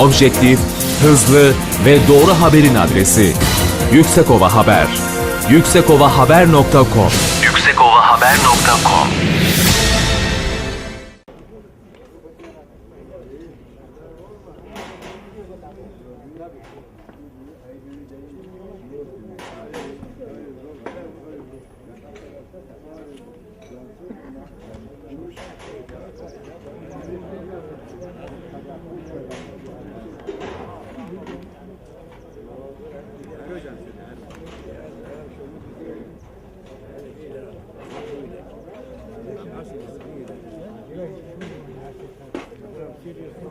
Objektif, hızlı ve doğru haberin adresi. Yüksekova Haber. yüksekovahaber.com yüksekovahaber.com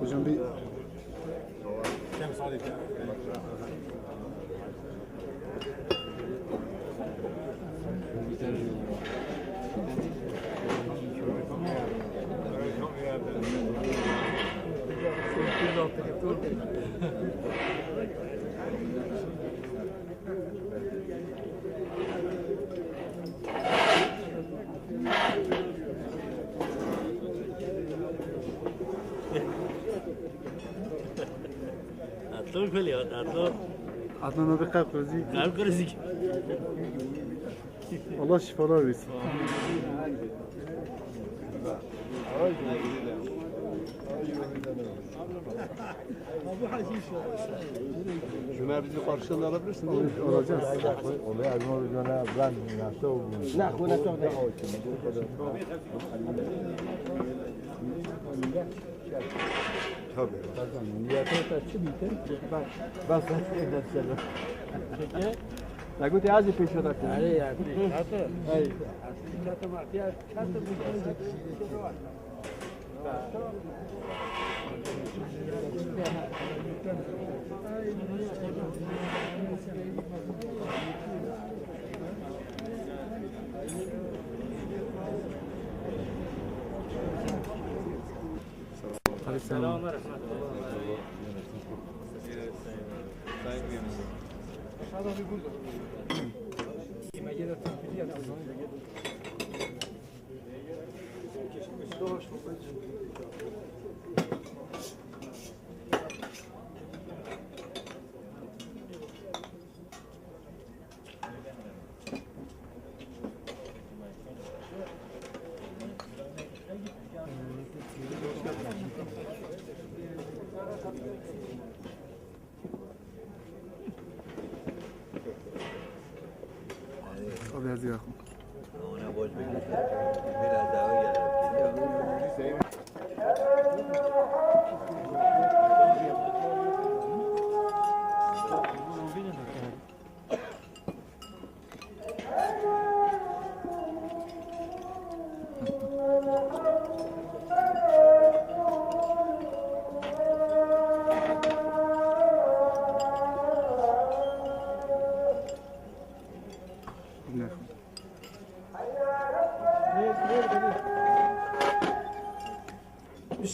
Hocam bir Tatlı geliyor, tatlı. Adnan abi kalp krizi. Kalp krizi. Allah şifalar versin. Cuma bizi karşılığında alabilirsin değil mi? Olacağız. Olaya Nurcan'a ben nasıl olur? Nah, bu nasıl olur? Tabii. Niyete taşı biter. Bak, bak sen de selam. Peki. Na gute Asi Fischer da. Ja, ja, gut. Hatte. Hey. Hatte macht ja, hatte mich. Abi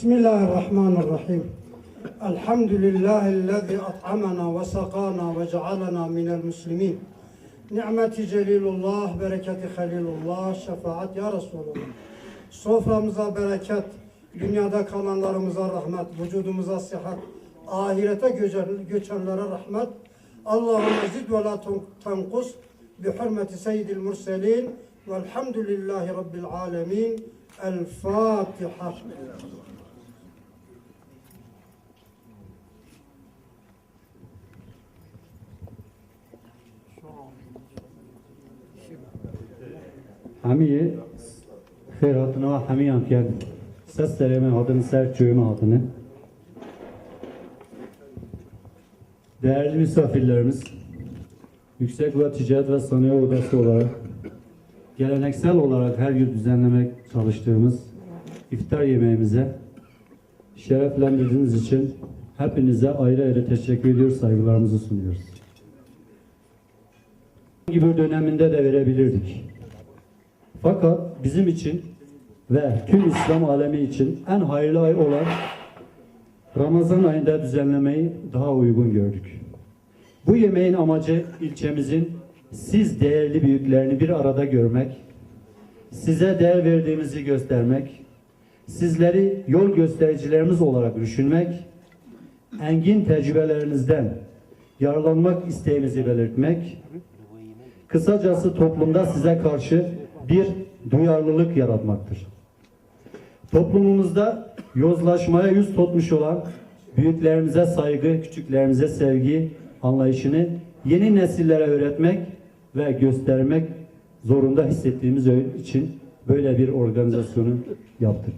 بسم الله الرحمن الرحيم الحمد لله الذي أطعمنا وسقانا وجعلنا من المسلمين نعمة جليل الله بركة خليل الله şefaat ya Resulullah soframıza bereket dünyada kalanlarımıza rahmet vücudumuza sıhhat ahirete göçen- göçenlere rahmet Allahümme zid ve la tenkus bi hürmeti seyyidil murselin velhamdülillahi rabbil alemin El Fatiha hemiye خیر hatına ve hemiyan ked ses dereme adını ser çöğüme adını Değerli misafirlerimiz, Yüksek ve Ticaret ve Sanayi Odası olarak geleneksel olarak her yıl düzenlemek çalıştığımız iftar yemeğimize şereflendirdiğiniz için hepinize ayrı ayrı teşekkür ediyoruz, saygılarımızı sunuyoruz. gibi döneminde de verebilirdik. Fakat bizim için ve tüm İslam alemi için en hayırlı ay olan Ramazan ayında düzenlemeyi daha uygun gördük. Bu yemeğin amacı ilçemizin siz değerli büyüklerini bir arada görmek, size değer verdiğimizi göstermek, sizleri yol göstericilerimiz olarak düşünmek, engin tecrübelerinizden yararlanmak isteğimizi belirtmek, kısacası toplumda size karşı bir duyarlılık yaratmaktır. Toplumumuzda yozlaşmaya yüz tutmuş olan büyüklerimize saygı, küçüklerimize sevgi anlayışını yeni nesillere öğretmek ve göstermek zorunda hissettiğimiz için böyle bir organizasyonu yaptık.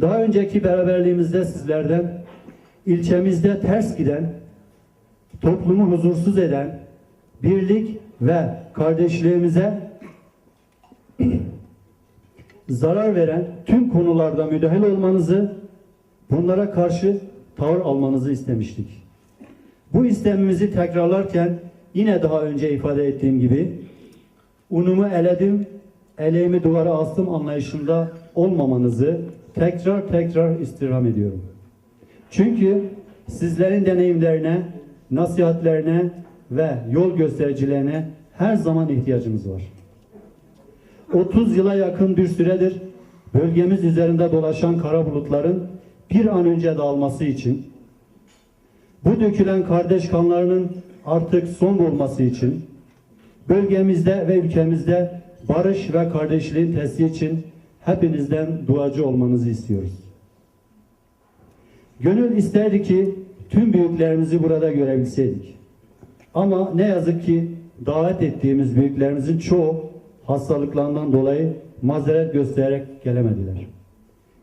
Daha önceki beraberliğimizde sizlerden ilçemizde ters giden, toplumu huzursuz eden, birlik ve kardeşliğimize zarar veren tüm konularda müdahil olmanızı, bunlara karşı tavır almanızı istemiştik. Bu istemimizi tekrarlarken yine daha önce ifade ettiğim gibi unumu eledim, eleğimi duvara astım anlayışında olmamanızı tekrar tekrar istirham ediyorum. Çünkü sizlerin deneyimlerine, nasihatlerine ve yol göstericilerine her zaman ihtiyacımız var. 30 yıla yakın bir süredir bölgemiz üzerinde dolaşan kara bulutların bir an önce dağılması için bu dökülen kardeş kanlarının artık son bulması için bölgemizde ve ülkemizde barış ve kardeşliğin tesisi için hepinizden duacı olmanızı istiyoruz. Gönül isterdi ki tüm büyüklerimizi burada görebilseydik. Ama ne yazık ki davet ettiğimiz büyüklerimizin çoğu hastalıklarından dolayı mazeret göstererek gelemediler.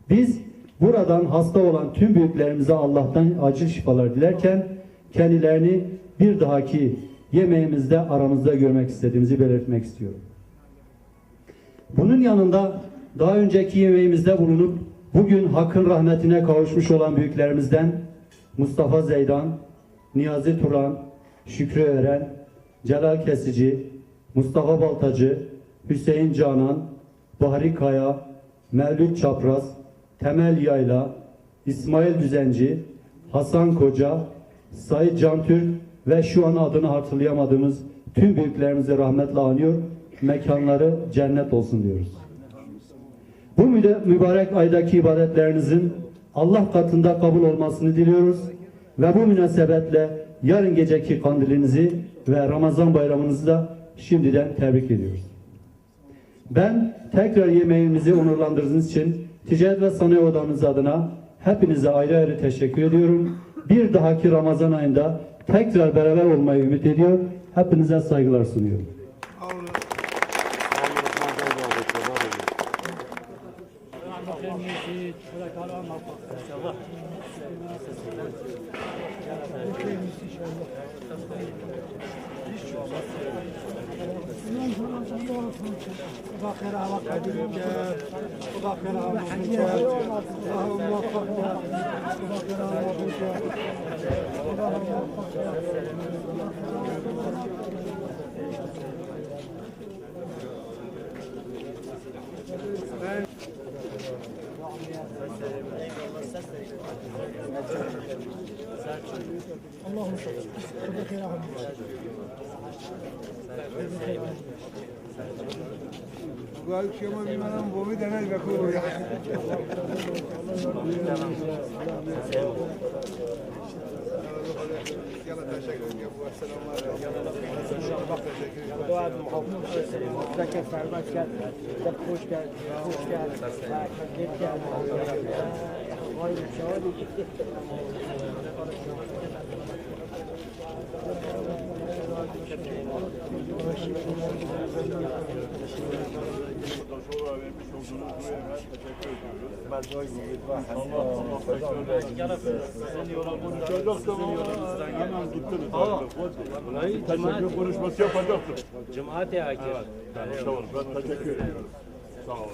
Biz buradan hasta olan tüm büyüklerimize Allah'tan acil şifalar dilerken kendilerini bir dahaki yemeğimizde aramızda görmek istediğimizi belirtmek istiyorum. Bunun yanında daha önceki yemeğimizde bulunup bugün hakkın rahmetine kavuşmuş olan büyüklerimizden Mustafa Zeydan, Niyazi Turan, Şükrü Ören, Celal Kesici, Mustafa Baltacı, Hüseyin Canan, Bahri Kaya, Mevlüt Çapraz, Temel Yayla, İsmail Düzenci, Hasan Koca, Sayit Cantürk ve şu an adını hatırlayamadığımız tüm büyüklerimizi rahmetle anıyor. Mekanları cennet olsun diyoruz. Bu mübarek aydaki ibadetlerinizin Allah katında kabul olmasını diliyoruz ve bu münasebetle yarın geceki kandilinizi ve Ramazan bayramınızı da şimdiden tebrik ediyoruz. Ben tekrar yemeğimizi onurlandırdığınız için Ticaret ve Sanayi Odamız adına hepinize ayrı ayrı teşekkür ediyorum. Bir dahaki Ramazan ayında tekrar beraber olmayı ümit ediyor. Hepinize saygılar sunuyorum. قال شو ما بي منام بومي دنا بكو گاهی شما بیمارم بومی دنج بکنم تشکر فرمت کرد خوش کرد خوش کرد کرد Teşekkür konuşması yapacaktım. Cemaat-i Akif. Tamam, ben teşekkür ediyorum. Sağ olun.